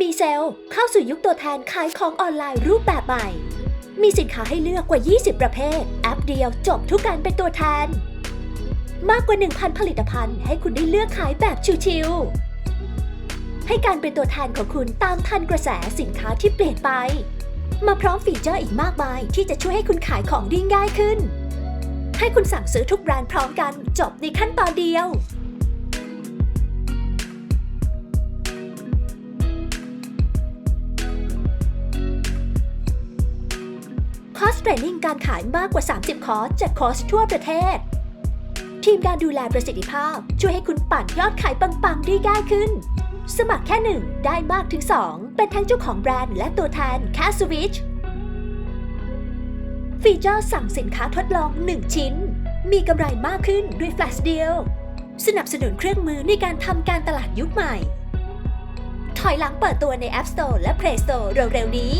มีเซลเข้าสู่ยุคตัวแทนขายของออนไลน์รูปแบบใหม่ มีสินค้าให้เลือกกว่า 20 ประเภท แอปเดียวจบทุกการเป็นตัวแทน มากกว่า 1,000 ผลิตภัณฑ์ให้คุณได้เลือกขายแบบชิวๆ ให้การเป็นตัวแทนของคุณตามทันกระแสสินค้าที่เปลี่ยนไป มาพร้อมฟีเจอร์อีกมากมายที่จะช่วยให้คุณขายของได้ง่ายขึ้น ให้คุณสั่งซื้อทุกแบรนด์พร้อมกันจบในขั้นตอนเดียว คอร์สเทรนนิ่งการขายมากกว่า 30 คอร์สจากคอร์สทั่วประเทศ ทีมการดูแลประสิทธิภาพ ช่วยให้คุณปั่นยอดขายปังๆได้ง่ายขึ้น สมัครแค่หนึ่งได้มากถึง 2 เป็นทั้งเจ้าของแบรนด์และตัวแทนแค่สวิชฟีเจอร์สั่งสินค้าทดลอง 1 ชิ้น มีกำไรมากขึ้นด้วย Flash Deal สนับสนุนเครื่องมือในการทำการตลาดยุคใหม่ ถอยหลังเปิดตัวใน App Store และ Play Store เร็วๆนี้